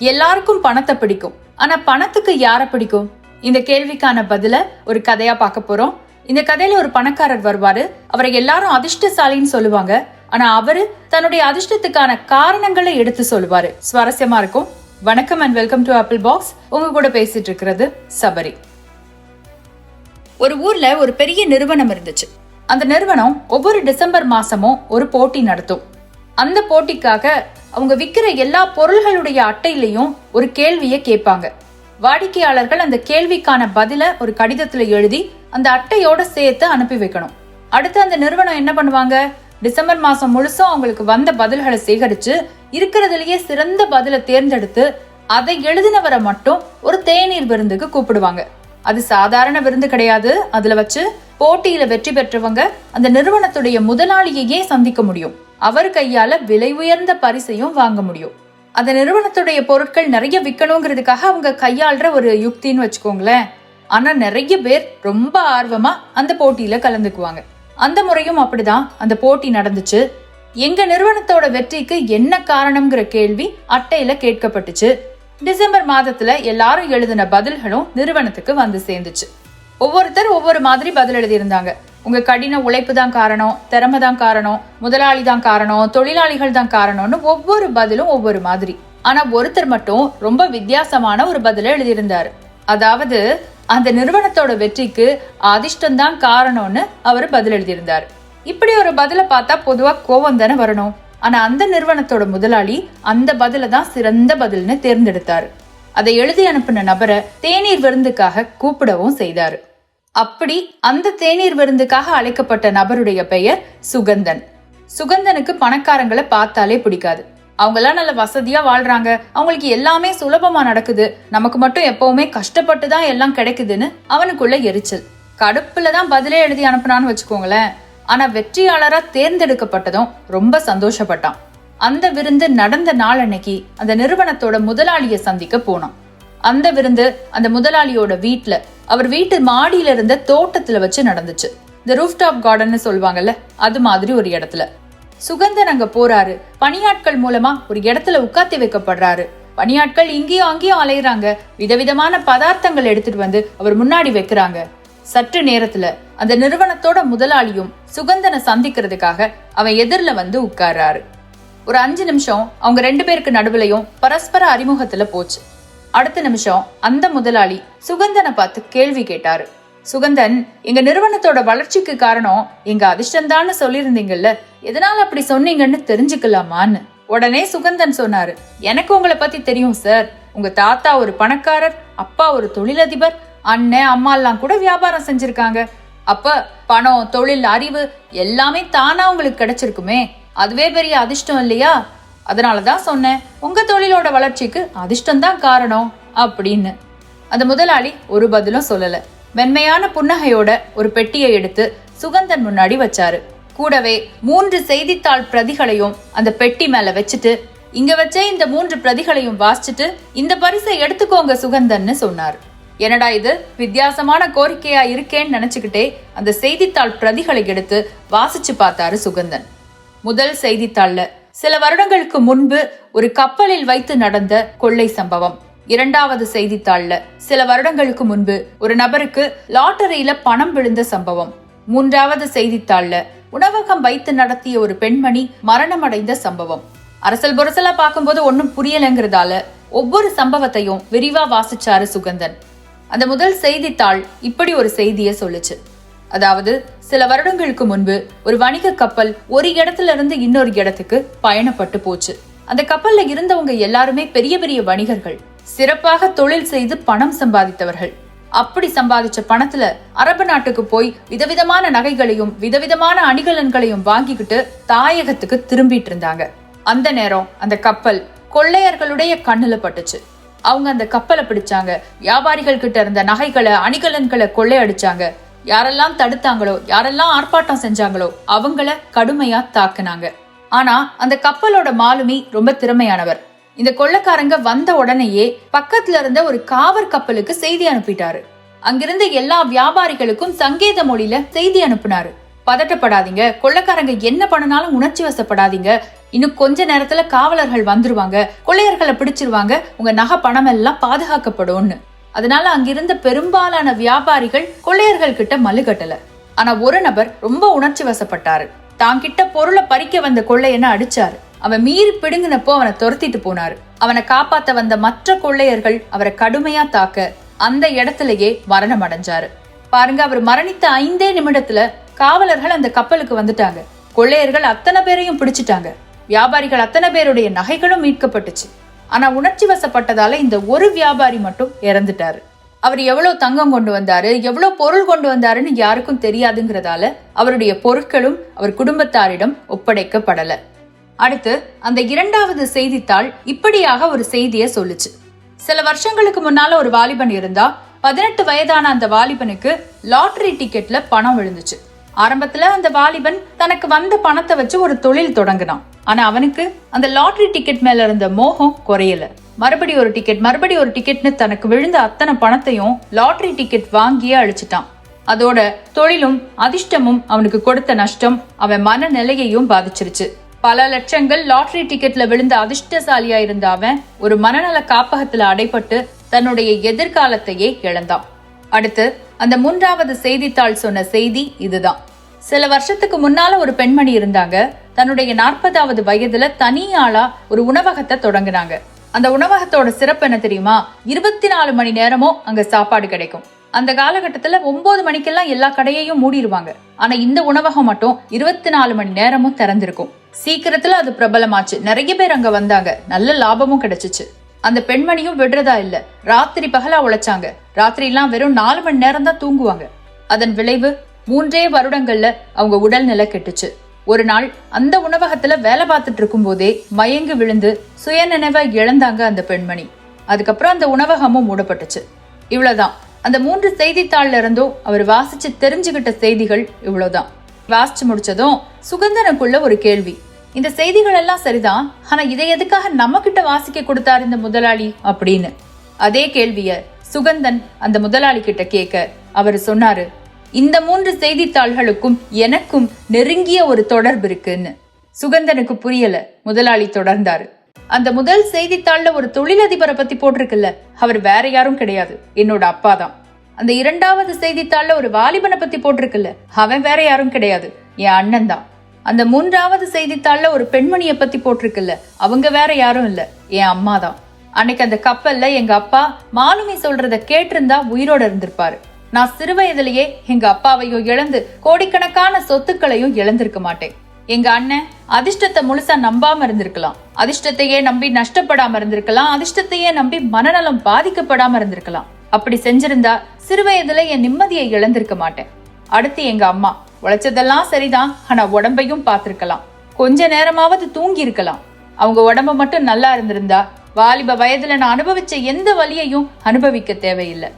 எல்லாருக்கும் பணத்தை பிடிக்கும். ஆனா பணத்துக்கு யார பிடிக்கும்? இந்த கேள்விக்கான பதில ஒரு கதையா பார்க்க போறோம். இந்த கதையில ஒரு பணக்காரர் வருவாரு. அவரை எல்லாரும் அதிர்ஷ்டசாலின்னு சொல்லுவாங்க. ஆனா அவரு தன்னுடைய அதிர்ஷ்டத்துக்கான காரணங்களை எடுத்து சொல்லுவாரு. சுவாரஸ்யமா இருக்கும். வணக்கம் and welcome to Apple Box உங்க கூட பேசிட்டு இருக்கிறது சபரி. ஒரு ஊர்ல ஒரு பெரிய நிறுவனம் இருந்துச்சு. அந்த நிறுவனம் ஒவ்வொரு டிசம்பர் மாசமும் ஒரு போட்டி நடத்தும். அந்த போட்டிக்காக அவங்க விற்கிற எல்லா பொருள்களுடைய அட்டையிலையும் ஒரு கேள்வியை கேட்பாங்க. வாடிக்கையாளர்கள் அந்த கேள்விக்கான பதில ஒரு கடிதத்துல எழுதி அந்த அட்டையோட சேர்த்து அனுப்பி வைக்கணும். அடுத்து அந்த நிறுவனம் என்ன பண்ணுவாங்க? டிசம்பர் மாசம் முழுசும் அவங்களுக்கு வந்த பதில்களை சேகரிச்சு இருக்கிறதுலயே சிறந்த பதிலை தேர்ந்தெடுத்து அதை எழுதினவரை மட்டும் ஒரு தேநீர் விருந்துக்கு கூப்பிடுவாங்க. அது சாதாரண விருந்து கிடையாது. அதுல வச்சு போட்டியில வெற்றி பெற்றவங்க அந்த நிறுவனத்துடைய முதலாளியையே சந்திக்க முடியும். அவர் கையால விலை உயர்ந்த பரிசையும் வாங்க முடியும். அந்த நிறுவனத்துடைய பொருட்கள் நிறைய விற்கணுங்கிறதுக்காக அவங்க கையாளுற ஒரு யுக்தின்னு வச்சுக்கோங்களேன். ஆனா நிறைய பேர் ரொம்ப ஆர்வமா அந்த போட்டியில கலந்துக்குவாங்க. அந்த முறையும் அப்படிதான். அந்த போட்டி நடந்துச்சு. எங்க நிறுவனத்தோட வெற்றிக்கு என்ன காரணம்ங்கிற கேள்வி அட்டையில கேட்கப்பட்டுச்சு. டிசம்பர் மாதத்துல எல்லாரும் எழுதின பதில்களும் நிறுவனத்துக்கு வந்து சேர்ந்துச்சு. ஒவ்வொருத்தர் ஒவ்வொரு மாதிரி பதில் எழுதியிருந்தாங்க. உங்க கடின உழைப்பு தான் காரணம் திறமை தான் காரணம் முதலாளி தான் காரணம் தொழிலாளிகள் தான் காரணம்னு ஒவ்வொரு பதிலும் ஒவ்வொரு மாதிரி. ஆனா ஒருத்தர் மட்டும் ரொம்ப வித்தியாசமான ஒரு பதில எழுதியிருந்தாரு. அதாவது அந்த நிறுவனத்தோட வெற்றிக்கு அதிர்ஷ்டம் தான் காரணம்னு அவர் பதில் எழுதியிருந்தார். இப்படி ஒரு பதில பார்த்தா பொதுவா கோவம் தானே வரணும்? ஆனால் அந்த நிறுவனத்தோட முதலாளி அந்த பதிலை தான் சிறந்த பதில்னு தேர்ந்தெடுத்தார். அதை எழுதி அனுப்பின நபரை தேநீர் விருந்துக்காக கூப்பிடவும் செய்தார். அப்படி அந்த தேநீர் விருந்துக்காக அழைக்கப்பட்ட நபருடைய பெயர் சுகந்தன். சுகந்தனுக்கு பணக்காரங்களை பார்த்தாலே பிடிக்காது. அவங்கெல்லாம் நல்ல வசதியா வாழ்றாங்க. அவங்களுக்கு எல்லாமே சுலபமா நடக்குது. நமக்கு மட்டும் எப்பவுமே கஷ்டப்பட்டு தான் எல்லாம் கிடைக்குதுன்னு அவனுக்குள்ள எரிச்சல். கடுப்புல தான் பதிலே எழுதி அனுப்புனான்னு வச்சுக்கோங்களேன். ஆனா வெற்றியாளரா தேர்ந்தெடுக்கப்பட்டதும் ரொம்ப சந்தோஷப்பட்டான். அந்த விருந்து நடந்த நாள் அன்னைக்கு அந்த நிறுவனத்தோட முதலாளிய சந்திக்க போனான். அந்த விருந்து அந்த முதலாளியோட வீட்டுல அவர் வீட்டு மாடியில இருந்த தோட்டத்துல வச்சு நடந்துச்சு. இந்த ரூஃப்டாப் கார்டன் சொல்லுவாங்கல்ல அது மாதிரி ஒரு இடத்துல. சுகந்தன் அங்க போறாரு. பணியாட்கள் மூலமா ஒரு இடத்துல உட்காத்தி வைக்கப்படுறாரு. பணியாட்கள் இங்கேயும் அங்கேயும் அலையிறாங்க. விதவிதமான பதார்த்தங்கள் எடுத்துட்டு வந்து அவர் முன்னாடி வைக்கிறாங்க. சற்று நேரத்துல அந்த நிறுவனத்தோட முதலாளியும் சுகந்தனை சந்திக்கிறதுக்காக அவன் எதிரில வந்து உட்கார்றாரு. ஒரு அஞ்சு நிமிஷம் அவங்க ரெண்டு பேருக்கு நடுவுலையும் பரஸ்பர அறிமுகத்துல போச்சு. அடுத்த நிமிஷம் அந்த முதலாளி சுகந்தனை பார்த்து கேள்வி கேட்டாரு. சுகந்தன் எங்க நிறுவனத்தோட வளர்ச்சிக்கு காரணம் எங்க அதிர்ஷ்டம்தான்னு சொல்லியிருந்தீங்கல்ல எதனால அப்படி சொன்னீங்கன்னு தெரிஞ்சுக்கலாமான்னு? உடனே சுகந்தன் சொன்னாரு எனக்கு உங்களை பத்தி தெரியும் சார். உங்க தாத்தா ஒரு பணக்காரர் அப்பா ஒரு தொழிலதிபர் அண்ணன் அம்மாலாம் கூட வியாபாரம் செஞ்சிருக்காங்க. அப்ப பணம் தொழில் அறிவு எல்லாமே தானா உங்களுக்கு கிடைச்சிருக்குமே. அதுவே பெரிய அதிர்ஷ்டம் இல்லையா? அதனாலதான் சொன்னேன் உங்க தொழிலோட வளர்ச்சிக்கு அதிர்ஷ்டம் தான் காரணம் அப்படின்னு. அந்த முதலாளி ஒரு பதிலும் சொல்லல. மென்மையான புன்னகையோட ஒரு பெட்டியை எடுத்து சுகந்தன் முன்னாடி வச்சாரு. கூடவே மூன்று செய்தித்தாள் பிரதிகளையும் அந்த பெட்டி மேல வச்சுட்டு இங்க வச்சே இந்த மூன்று பிரதிகளையும் வாசிச்சுட்டு இந்த பரிசை எடுத்துக்கோங்க சுகந்தன்னு சொன்னார். என்னடா இது? வித்தியாசமான கோரிக்கையா இருக்கேன்னு நினைச்சுக்கிட்டே அந்த செய்தித்தாள் பிரதிகளை எடுத்து வாசிச்சு பார்த்தாரு சுகந்தன். முதல் செய்தித்தாள்ல சில வருடங்களுக்கு முன்பு ஒரு கப்பலில் வைத்து நடந்த கொள்ளை சம்பவம். இரண்டாவது செய்தித்தாள்ல சில வருடங்களுக்கு முன்பு ஒரு நபருக்கு லாட்டரியில பணம் விழுந்த சம்பவம். மூன்றாவது செய்தித்தாள்ல உணவகம் வைத்து நடத்திய ஒரு பெண்மணி மரணமடைந்த சம்பவம். அரசல் புரசலா பார்க்கும்போது ஒன்றும் புரியலங்கிறதால ஒவ்வொரு சம்பவத்தையும் விரிவா வாசிச்சாரு சுகந்தன். அந்த முதல் செய்தித்தாள் இப்படி ஒரு செய்தியை சொல்லுச்சு. அதாவது சில வருடங்களுக்கு முன்பு ஒரு வணிக கப்பல் ஒரு இடத்துல இருந்து இன்னொரு இடத்துக்கு பயணப்பட்டு போச்சு. அந்த கப்பல்ல இருந்தவங்க எல்லாருமே பெரிய பெரிய வணிகர்கள். சிறப்பாக தொழில் செய்து பணம் சம்பாதித்தவர்கள். அப்படி சம்பாதிச்ச பணத்துல அரபு நாட்டுக்கு போய் விதவிதமான நகைகளையும் விதவிதமான அணிகலன்களையும் வாங்கிக்கிட்டு தாயகத்துக்கு திரும்பிட்டு இருந்தாங்க. அந்த நேரம் அந்த கப்பல் கொள்ளையர்களுடைய கண்ணுல பட்டுச்சு. அவங்க அந்த கப்பலை பிடிச்சாங்க. வியாபாரிகள் கிட்ட இருந்த நகைகளை அணிகலன்களை கொள்ளையடிச்சாங்க. யாரெல்லாம் தடுத்தாங்களோ யாரெல்லாம் ஆர்ப்பாட்டம் செஞ்சாங்களோ அவங்கள கடுமையா தாக்குனாங்க. ஆனா அந்த கப்பலோட மாலுமி ரொம்ப திறமையானவர். இந்த கொள்ளக்காரங்க வந்த உடனேயே பக்கத்துல இருந்த ஒரு காவர் கப்பலுக்கு செய்தி அனுப்பிட்டாரு. அங்கிருந்த எல்லா வியாபாரிகளுக்கும் சங்கேத மொழியில செய்தி அனுப்புனாரு. பதட்டப்படாதீங்க. கொள்ளைக்காரங்க என்ன பண்ணனாலும் உணர்ச்சி வசப்படாதீங்க. இன்னும் கொஞ்ச நேரத்துல காவலர்கள் வந்துருவாங்க. கொள்ளையர்களை பிடிச்சிருவாங்க. உங்க நகை பணம் எல்லாம் பாதுகாக்கப்படும்னு. அதனால அங்கிருந்த பெரும்பாலான வியாபாரிகள் கொள்ளையர்கள் கிட்ட மல்லுகட்டல ஆனா ஒரு நபர் ரொம்ப உணர்ச்சி வசப்பட்டாரு. தான் கிட்ட பொருளை பறிக்க வந்த கொள்ளையனை அடிச்சாரு. அவன் மீறி பிடுங்கினப்போ அவனை துரத்திட்டு போனாரு. அவனை காப்பாத்த வந்த மற்ற கொள்ளையர்கள் அவரை கடுமையா தாக்க அந்த இடத்துலயே மரணம் அடைஞ்சாரு. பாருங்க அவர் மரணித்த ஐந்தே நிமிடத்துல காவலர்கள் அந்த கப்பலுக்கு வந்துட்டாங்க. கொள்ளையர்கள் அத்தனை பேரையும் பிடிச்சிட்டாங்க. வியாபாரிகள் அத்தனை பேருடைய நகைகளும் மீட்கப்பட்டுச்சு. ஆனா உணர்ச்சி வசப்பட்டதால இந்த ஒரு வியாபாரி மட்டும் இறந்துட்டாரு. அவர் எவ்வளவு தங்கம் கொண்டு வந்தாரு எவ்வளவு பொருள் கொண்டு வந்தாருன்னு யாருக்கும் தெரியாதுங்கிறதால அவருடைய பொருட்களும் அவர் குடும்பத்தாரிடம் ஒப்படைக்கப்படல. அடுத்து அந்த இரண்டாவது செய்தித்தாள் இப்படியாக ஒரு செய்தியை சொல்லுச்சு. சில வருஷங்களுக்கு முன்னால ஒரு வாலிபன் இருந்தா பதினெட்டு வயதான அந்த வாலிபனுக்கு லாட்டரி டிக்கெட்ல பணம் விழுந்துச்சு. ஆரம்பத்துல அந்த வாலிபன் தனக்கு வந்த பணத்தை வச்சு ஒரு தொழில் தொடங்கினான். ஆனா அவனுக்கு அந்த லாட்ரி டிக்கெட் மேல இருந்த மோகம் குறையல. மறுபடி ஒரு டிக்கெட் மறுபடி ஒரு டிக்கெட்னு தனக்கு விழுந்த அத்தனை பணத்தையும் லாட்டரி டிக்கெட் வாங்கியே அழிச்சிட்டான். அதோட தொழிலும் அதிர்ஷ்டமும் அவனுக்கு கொடுத்த நஷ்டம் அவன் மனநிலையையும் பாதிச்சிருச்சு. பல லட்சங்கள் லாட்டரி டிக்கெட்ல விழுந்த அதிர்ஷ்டசாலியா இருந்த அவன் ஒரு மனநல காப்பகத்துல அடைப்பட்டு தன்னுடைய எதிர்காலத்தையே இழந்தான். அடுத்து அந்த மூன்றாவது செய்தித்தாள் சொன்ன செய்தி இதுதான். சில வருஷத்துக்கு முன்னால ஒரு பெண்மணி இருந்தாங்க. தன்னுடைய நாற்பதாவது வயதுல தனியாளா ஒரு உணவகத்தை தொடங்குனாங்க. அந்த உணவகத்தோட சிறப்பு என்ன தெரியுமா? இருபத்தி நாலு மணி நேரமும் அங்க சாப்பாடு கிடைக்கும். அந்த காலகட்டத்துல ஒன்பது மணிக்கெல்லாம் எல்லா கடையையும் மூடிடுவாங்க ஆனா இந்த உணவகம் மட்டும் இருபத்தி நாலு மணி நேரமும் திறந்திருக்கும். சீக்கிரத்துல அது பிரபலமாச்சு. நிறைய பேர் அங்க வந்தாங்க. நல்ல லாபமும் கிடைச்சிச்சு. அந்த பெண்மணியும் விடுறதா இல்ல. ராத்திரி பகலா உழைச்சாங்க. ராத்திரியெல்லாம் வெறும் நாலு மணி நேரம் தான் தூங்குவாங்க. அதன் விளைவு மூன்றே வருடங்கள்ல அவங்க உடல்நிலை கெட்டுச்சு. ஒரு நாள் அந்த உணவகத்துல வேலை பார்த்துட்டு இருக்கும் போதே மயங்கு விழுந்து சுயநினைவை இழந்தாங்க அந்த பெண்மணி. அதுக்கப்புறம் அந்த உணவகமும் மூடப்பட்டுச்சு. இவ்வளவுதான். அந்த மூன்று செய்தித்தாள்ல இருந்தும் அவர் வாசிச்சு தெரிஞ்சுகிட்ட செய்திகள் இவ்வளவுதான். வாசிச்சு முடிச்சதும் சுகந்தனுக்குள்ள ஒரு கேள்வி. இந்த செய்திகள் எல்லாம் சரிதான் ஆனா இதை எதுக்காக நம்ம கிட்ட வாசிக்க கொடுத்தாரு இந்த முதலாளி அப்படின்னு. அதே கேள்விய சுகந்தன் அந்த முதலாளி கிட்ட கேட்க அவர் சொன்னாரு இந்த மூன்று செய்தித்தாள்களுக்கும் எனக்கும் நெருங்கிய ஒரு தொடர்பு இருக்குன்னு. சுகந்தனுக்கு புரியல முதலாளி தொடர்ந்தாரு. அந்த முதல் செய்தித்தாள்ல ஒரு தொழிலதிபரை பத்தி போட்டிருக்குல்ல அவர் வேற யாரும் கிடையாது என்னோட அப்பா தான். அந்த இரண்டாவது செய்தித்தாள்ல ஒரு வாலிபனை பத்தி போட்டிருக்குல்ல அவன் வேற யாரும் கிடையாது என் அண்ணன் தான். அந்த மூன்றாவது செய்தித்தாள்ல ஒரு பெண்மணியை பத்தி போட்டிருக்குல்ல அவங்க வேற யாரும் இல்ல என் அம்மா தான். அன்னைக்கு அந்த கப்பல்ல எங்க அப்பா மாலுமி சொல்றத கேட்டிருந்தா உயிரோட இருந்திருப்பாரு. நான் சிறு வயதிலேயே எங்க அப்பாவையும் இழந்து கோடிக்கணக்கான சொத்துக்களையும் இழந்திருக்க மாட்டேன். எங்க அண்ணன் அதிர்ஷ்டத்தை முழுசா நம்பாம இருந்திருக்கலாம். அதிர்ஷ்டத்தையே நம்பி நஷ்டப்படாம இருந்திருக்கலாம். அதிர்ஷ்டத்தையே நம்பி மனநலம் பாதிக்கப்படாம இருந்திருக்கலாம். அப்படி செஞ்சிருந்தா சிறு வயதுல என் நிம்மதியை இழந்திருக்க மாட்டேன். அடுத்து எங்க அம்மா உழைச்சதெல்லாம் சரிதான் ஆனா உடம்பையும் பார்த்திருக்கலாம். கொஞ்ச நேரமாவது தூங்கி இருக்கலாம். அவங்க உடம்ப மட்டும் நல்லா இருந்திருந்தா வாலிப வயதுல நான் அனுபவிச்ச எந்த வழியையும் அனுபவிக்க தேவையில்லை.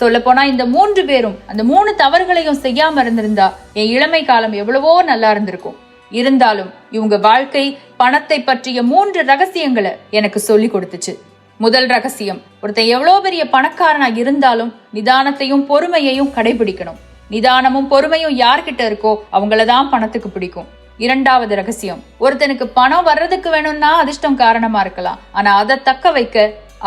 சொல்ல போனா இந்த மூன்று பேரும் அந்த மூணு தவறுகளையும் செய்யாம இருந்திருந்தா என் இளமை காலம் எவ்வளவோ நல்லா இருந்திருக்கும். இருந்தாலும் இவங்க வாழ்க்கை பணத்தை பற்றிய மூன்று ரகசியங்களை எனக்கு சொல்லி கொடுத்துச்சு. முதல் ரகசியம் ஒருத்தன் எவ்வளோ பெரிய பணக்காரனா இருந்தாலும் நிதானத்தையும் பொறுமையையும் கடைபிடிக்கணும். நிதானமும் பொறுமையும் யார்கிட்ட இருக்கோ அவங்களதான் பணத்துக்கு பிடிக்கும். இரண்டாவது ரகசியம் ஒருத்தனுக்கு பணம் வர்றதுக்கு வேணும்னா அதிர்ஷ்டம் காரணமா இருக்கலாம். ஆனா அதை தக்க வைக்க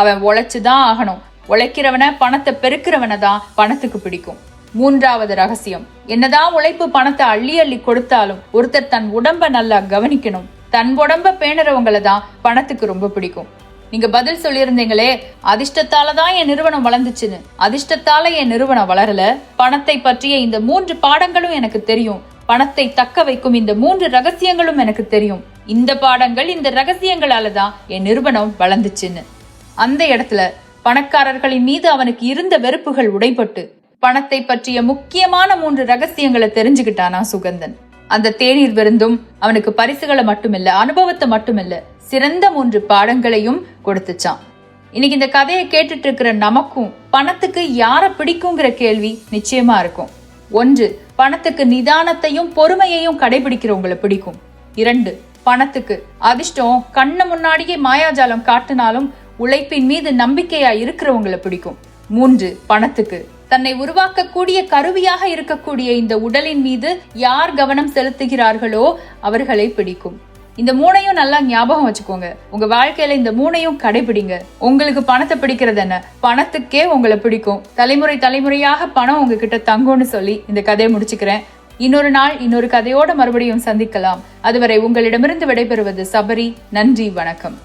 அவன் உழைச்சுதான் ஆகணும். உழைக்கிறவன பணத்தை பெருக்கிறவனை தான் பணத்துக்கு பிடிக்கும். மூன்றாவது ரகசியம் என்னதான் உழைப்பு பணத்தை அள்ளி அள்ளி கொடுத்தாலும் ஒருத்தர் தன் உடம்ப நல்லா கவனிக்கணும். தன் உடம்ப பேணுறவங்களை தான் பணத்துக்கு ரொம்ப பிடிக்கும். நீங்க பதில் சொல்லியிருந்தீங்களே அதிர்ஷ்டத்தால தான் என் நிறுவனம் வளர்ந்துச்சுன்னு. அதிர்ஷ்டத்தால என் நிறுவனம் வளரல. பணத்தை பற்றிய இந்த மூன்று பாடங்களும் எனக்கு தெரியும். பணத்தை தக்க வைக்கும் இந்த மூன்று ரகசியங்களும் எனக்கு தெரியும். இந்த பாடங்கள் இந்த ரகசியங்களால தான் என் நிறுவனம் வளர்ந்துச்சுன்னு. அந்த இடத்துல பணக்காரர்களின் மீது அவனுக்கு இருந்த வெறுப்புகள் உடைப்பட்டு பணத்தை பற்றிய முக்கியமான மூன்று ரகசியங்களை தெரிஞ்சுக்கிட்டானா சுகந்தன். அந்த தேநீர் விருந்தும் அவனுக்கு பரிசுகளை மட்டுமில்ல அனுபவத்தை மட்டுமில்ல சிறந்த மூன்று பாடங்களையும் கொடுத்துச்சான் இன்னைக்கு இந்த கதையை கேட்டுட்டு இருக்கிற நமக்கும் பணத்துக்கு யார பிடிக்குங்கிற கேள்வி நிச்சயமா இருக்கும். ஒன்று பணத்துக்கு நிதானத்தையும் பொறுமையையும் கடைபிடிக்கிறவங்களை பிடிக்கும். இரண்டு பணத்துக்கு அதிர்ஷ்டம் கண்ணு முன்னாடியே மாயாஜாலம் காட்டினாலும் உழைப்பின் மீது நம்பிக்கையா இருக்கிறவங்களை பிடிக்கும். மூன்று பணத்துக்கு தன்னை உருவாக்கக்கூடிய கருவியாக இருக்கக்கூடிய இந்த உடலின் மீது யார் கவனம் செலுத்துகிறார்களோ அவர்களை பிடிக்கும். இந்த மூணையும் நல்லா ஞாபகம் வச்சுக்கோங்க. உங்க வாழ்க்கையில இந்த மூணையும் கடைபிடிங்க. உங்களுக்கு பணத்தை பிடிக்கிறது என்ன? பணத்துக்கே உங்களை பிடிக்கும். தலைமுறை தலைமுறையாக பணம் உங்ககிட்ட தங்கும்னு சொல்லி இந்த கதையை முடிச்சுக்கிறேன். இன்னொரு நாள் இன்னொரு கதையோட மறுபடியும் சந்திக்கலாம். அதுவரை உங்களிடமிருந்து விடைபெறுவது சபரி. நன்றி வணக்கம்.